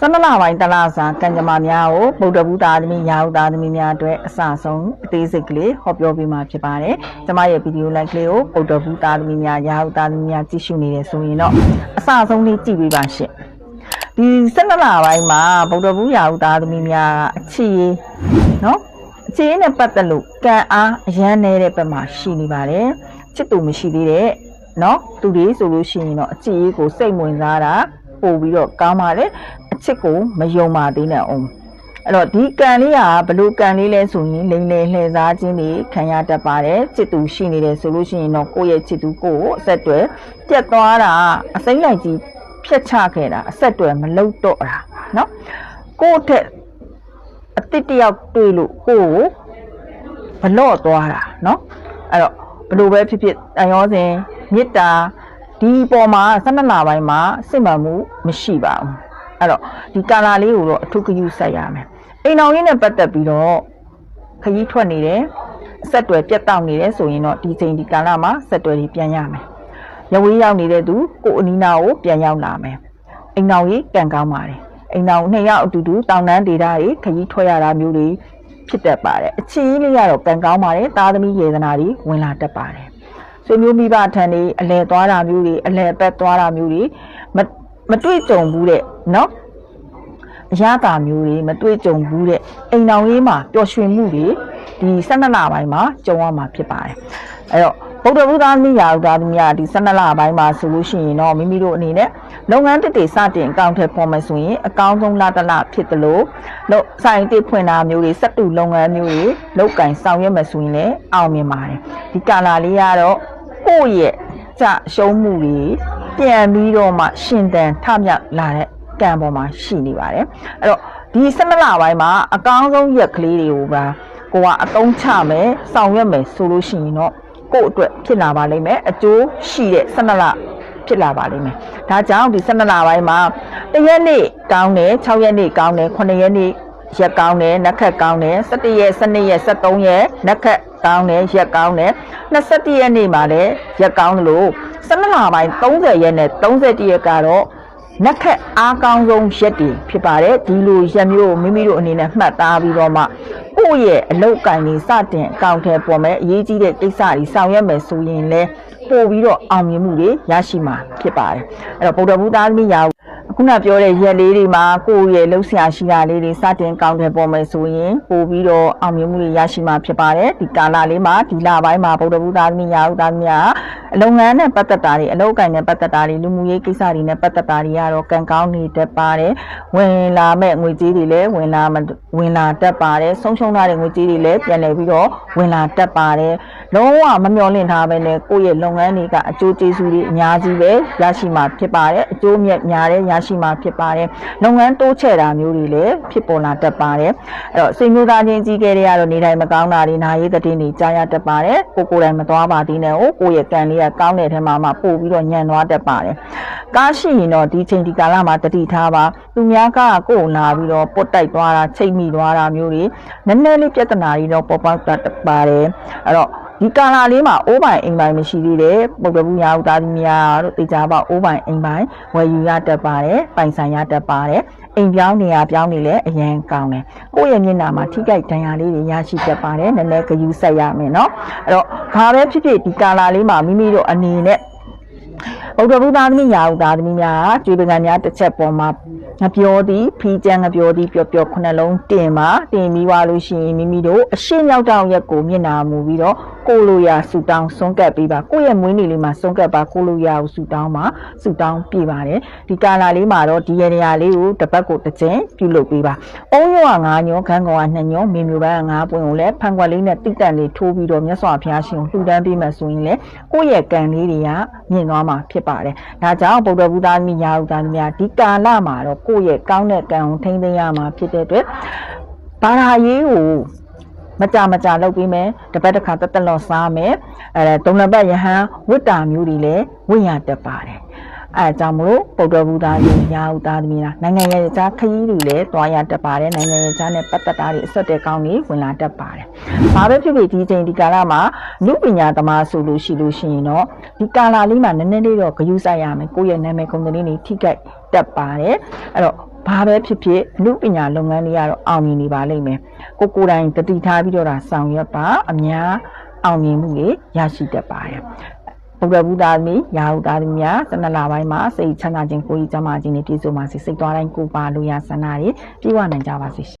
ဆန္ဒလပိုင်းတလားစာကံကြမ္မာများကိုဗုဒ္ဓဘုသားသမီးရာဟုသားသမီးများအတွက်အစဆုံးအသေးစိတ်ကလေးဟောပြောပေးမှာဖြစ်ပါတယ်။ကျမရဲ့ဗီဒီယိုလိုက်ကလေးကိုဗုဒ္ဓဘုသားသမီးများရာဟုသားသမီးများကြည့်ရှုနေတယ်ဆိုရင်တော့အစဆုံးလေးကြည့်ပေးပါရှင့်။ဒီဆန္ဒလပိုင်းမှာဗုဒ္ဓဘုရာဟုသားသမီးများကအချစ်ရေးနော်အခြေအနေနဲ့ပတ်သက်လို့ကံအားအရန်နေတဲ့ဘက်မှာရှိနေပါတယ်ချစ်သူမရှိသေးတဲ့เนาะသူတွေဆိုလို့ရှိရင်တော့အချစ်ရေးကိုစိတ်ဝင်စားတာပို့ပြီးတော့ကောင်းပါတယ်အ ချစ်ကိုမယုံပါသေးနဲ့အောင်အဲ့တော့ဒီကံလေးကဘလို့ကံလေးလဲဆိုရင်လိမ့်လေလှည့်စားခြင်းတွေခံရတတ်ပါတယ်ချစ်သူရှိနေတယ်ဆိုလို့ရှိရင်တော့ကိုယ့်ရဲ့ချစ်သူကိုယ်အဆက်တွေပြတ်သွားတာအစိမ့်လိုက်ကြီးဖြတ်ချခဲ့တာအဆက်တွေမလုတော့တာเนาะကိုယ့်ထက်အစ်စ်တယောက်တွေ့လို့ကိုယ့်ကိုဘလော့သွားတာเนาะအဲ့တော့ဘလို့ပဲဖြစ်ဖြစ်တန်ရောစဉ်မေတ္တာဒီပေါ်မှာ12လပိုင်းမှာစိတ်မှန်မှုမရှိပါဘူး အဲ့တော့ဒီကာလာလေးကိုတော့အထုကယူဆက်ရမယ်အိမ်အောင်ရင်းနဲ့ပတ်သက်ပြီးတော့ခရီးထွက်နေတယ်ဆက်တွယ်ပြတ်တောက်နေတယ်ဆိုရင်တော့ဒီချိန်ဒီကာလမှာဆက်တွယ်ကြီးပြန်ရမယ်ရဝေးရောက်နေတဲ့သူကိုအနီးနာကိုပြန်ရောက်လာမယ်အိမ်အောင်ကြီးကံကောင်းပါတယ်အိမ်အောင်နှစ်ယောက်အတူတူတောင်တန်းဒေတာတွေခရီးထွက်ရတာမျိုးတွေဖြစ်တတ်ပါတယ်အချင်းကြီးလေးကတော့ကံကောင်းပါတယ်သားသမီးယေသနာတွေဝင်လာတတ်ပါတယ်ဆွေမျိုးမိဘထံတွေအလဲသွားတာမျိုးတွေအလဲပက်သွားတာမျိုးတွေမ မတွေ့ကြုံဘူးတဲ့နော်အရသာမျိုးတွေမတွေ့ကြုံဘူးတဲ့အိမ်တော်ရေးမှာပျော်ရွှင်မှုတွေဒီ12လပိုင်းမှာကြုံရမှာဖြစ်ပါတယ်အဲ့တော့ဗုဒ္ဓဘုရားမိယာဥဒါသမီးကဒီ12လပိုင်းမှာဆိုလို့ရှိရင်တော့မိမိတို့အနေနဲ့လုပ်ငန်းတစ်တွေစတင်အကောင့်ထဲပေါ်မယ်ဆိုရင်အကောင်းဆုံးလတလဖြစ်တယ်လို့လို့ဆိုင်တစ်ဖွင့်တာမျိုးတွေစက်တူလုပ်ငန်းမျိုးတွေလောက်ကင်ဆောင်ရွက်မယ်ဆိုရင်လည်းအောင်မြင်ပါတယ်ဒီကာလာလေးကတော့ကိုယ့်ရဲ့ကြရှုံးမှုတွေ ပြန်ပြီးတော့မှရှင်တန်ထမြောက်လာတဲ့ကံပေါ်မှာရှိနေပါတယ်အဲ့တော့ဒီ12လပိုင်းမှာအကောင်းဆုံးရက်ကလေးတွေကိုပါကိုကအတုံးချမယ်ဆောင်ရွက်မယ်ဆိုလို့ရှိရင်တော့ကိုယ့်အတွက်ဖြစ်လာပါလိမ့်မယ်အကျိုးရှိတဲ့12လဖြစ်လာပါလိမ့်မယ်ဒါကြောင့်ဒီ12လပိုင်းမှာတရက်နေ့ကောင်းတယ်6ရက်နေ့ကောင်းတယ်9ရက်နေ့ ရက်ကောင်းတယ်နက်ခက်ကောင်းတယ်17ရက်12ရက်13ရက်နက်ခက်ကောင်းတယ်ရက်ကောင်းတယ်21ရက်နေ့မှာလည်းရက်ကောင်းတယ်လို့12လပိုင်း30ရက်နဲ့31ရက်ကတော့နက်ခက်အားကောင်းဆုံးရက်တွေဖြစ်ပါတယ်ဒီလိုရက်မျိုးကိုမိမိတို့အနေနဲ့မှတ်သားပြီးတော့မှကိုယ့်ရဲ့အလုတ်ကင်လေးစတင်အကောင့်ထဲပေါ်မယ်အရေးကြီးတဲ့ကိစ္စတွေဆောင်ရွက်မယ်ဆိုရင်လည်းပို့ပြီးတော့အောင်မြင်မှုတွေရရှိမှာဖြစ်ပါတယ်အဲ့တော့ဗုဒ္ဓဘုရားသမီးရာ ခုနပြောတဲ့ရက်လေးတွေမှာကိုယ့်ရဲ့လှုပ်ရှားရှိတာလေးတွေစတင်ကောင်းတယ်ပေါ်မယ်ဆိုရင်ပို့ပြီးတော့အောင်မြင်မှုတွေရရှိမှာဖြစ်ပါတယ်ဒီကာလလေးမှာဒီလပိုင်းမှာဗုဒ္ဓဘုရားသမီးရာဥသားသမီးကအလုပ်ငန်းနဲ့ပတ်သက်တာတွေအလုပ်ကိုင်နဲ့ပတ်သက်တာတွေလူမှုရေးကိစ္စတွေနဲ့ပတ်သက်တာတွေကတော့ကံကောင်းနေတတ်ပါတယ်ဝင်လာမဲ့ငွေကြေးတွေလည်းဝင်လာဝင်လာတတ်ပါတယ်ဆုံးရှုံးထားတဲ့ငွေကြေးတွေလည်းပြန်လည်ပြီးတော့ဝင်လာတတ်ပါတယ်လုံးဝမမျှော်လင့်ထားဘဲနဲ့ကိုယ့်ရဲ့လုပ်ငန်းတွေကအကျိုးကျေးဇူးတွေအများကြီးပဲရရှိမှာဖြစ်ပါတယ်အကျိုးမြတ်များတဲ့ရရှိမှာဖြစ်ပါတယ်လုပ်ငန်းတိုးချဲ့တာမျိုးတွေလည်းဖြစ်ပေါ်လာတတ်ပါတယ်အဲ့တော့စိတ်မျိုးသားချင်းကြီးခဲ့တဲ့ကတော့နေတိုင်းမကောင်းတာတွေနာရေးတဲ့တွေကြားရတတ်ပါတယ်ကိုကိုယ်တိုင်မသွားပါသေးနဲ့ကိုကိုယ့်ရဲ့ကံလေးကကောင်းတဲ့ထဲမှာမှပို့ပြီးတော့ညံသွားတတ်ပါတယ်ကားရှိရင်တော့ဒီချိန်ဒီကာလမှာတတိထားပါသူများကကိုယ်လာပြီးတော့ပုတ်တိုက်သွားတာချိတ်မိသွားတာမျိုးတွေနည်းနည်းလေးပြဿနာတွေတော့ပေါ်ပေါက်တတ်ပါတယ်အဲ့တော့ ဒီကာလာလေးမှာအိုးပိုင်အိမ်ပိုင်မရှိသေးတဲ့ပုဂ္ဂဘူးများဥသားသမီးများတို့တေချာပေါအိုးပိုင်အိမ်ပိုင်ဝယ်ယူရတတ်ပါတယ်ပိုင်ဆိုင်ရတတ်ပါတယ်အိမ်ပြောင်းနေရပြောင်းနေလဲအရင်ကောင်းတယ်ကိုယ့်ရဲ့မျက်နှာမှာထိကြိုက်ဒဏ်ရာလေးတွေရရှိတတ်ပါတယ်နည်းနည်းဂယူဆက်ရမယ်เนาะအဲ့တော့ဘာပဲဖြစ်ဖြစ်ဒီကာလာလေးမှာမိမိတို့အနေနဲ့ဗုဒ္ဓဘုရားသမီးရာဥသားသမီးများကျွေးပကံများတစ်ချက်ပေါ်မှာငပြောသည်ဖီးကျန်းငပြောသည်ပျော်ပျော်ခုနှလုံးတင်ပါတင်ပြီးွားလို့ရှိရင်မိမိတို့အရှင်းရောက်တောင်ရက်ကိုမျက်နာမူပြီးတော့ ကိုလိုရာဆူတောင်းဆုံးကပ်ပေးပါကိုယ့်ရဲ့မွေးနေ့လေးမှာဆုံးကပ်ပါကိုလိုရာကိုဆူတောင်းပါဆူတောင်းပြပါတယ်ဒီကာလာလေးမှာတော့ဒီရနေရာလေးကိုတစ်ပတ်ကိုတစ်ကြိမ်ပြုလုပ်ပေးပါအုံးရောက9ညောခန်းကောင်က2ညောမေမျိုးပန်းက9ပွင့်ကိုလည်းဖန်ခွက်လေးနဲ့တိတ်တန့်လေးထိုးပြီးတော့မြတ်စွာဘုရားရှင်ကိုလှူဒန်းပေးမှဆိုရင်လေကိုယ့်ရဲ့ကံလေးတွေကမြင့်သွားမှာဖြစ်ပါတယ်ဒါကြောင့်ဗုဒ္ဓဘုရားမိညာဥဒါသမီးဒီကာလမှာတော့ကိုယ့်ရဲ့ကောင်းတဲ့ကံကိုထိန်းသိမ်းရမှာဖြစ်တဲ့အတွက်ဘာသာရေးကို မကြမကြလုပ်ပြီးမယ်တပတ်တစ်ခါတက်တက်လော့စားမယ်အဲတုံလပတ်ယဟန်ဝိတ္တာမျိုးတွေလည်းဝိညာတက်ပါတယ် အဲအကြောင်းမလို့ပုဒ္ဓဘုရားကြီးရာဟုသားသမီးလားနိုင်ငံရဲ့ကြားခရီးတွေလည်းတွားရတတ်ပါတယ်နိုင်ငံရဲ့ကြားနဲ့ပတ်သက်တာတွေအဆက်တဲ့ကောင်းတွေဝင်လာတတ်ပါတယ်။ဘာပဲဖြစ်ဖြစ်ဒီချိန်ဒီကာလမှာလူပညာသမားဆိုလို့ရှိလို့ရှိရင်တော့ဒီကာလလေးမှာနည်းနည်းလေးတော့ဂရုစိုက်ရမယ်ကိုယ့်ရဲ့နာမည်ကုမ္ပဏီတွေထိခိုက်တက်ပါတယ်အဲ့တော့ဘာပဲဖြစ်ဖြစ်အမှုပညာလုပ်ငန်းတွေကတော့အောင်မြင်နေပါလိမ့်မယ်ကိုကိုယ်တိုင်တတိထားပြီးတော့ဒါဆောင်ရွက်ပါအများအောင်မြင်မှုတွေရရှိတတ်ပါတယ် ဘုရားဗုဒ္ဓသမီးရာဟုသားသမီးများ12လပိုင်းမှာစိတ်ချမ်းသာခြင်းကိုယ်ကြီးကျမ်းမာခြင်းနဲ့ပြည့်စုံပါစေစိတ်သွားတိုင်းကိုယ်ပါလို့ရဆန္ဒတွေပြည့်ဝနိုင်ကြပါစေ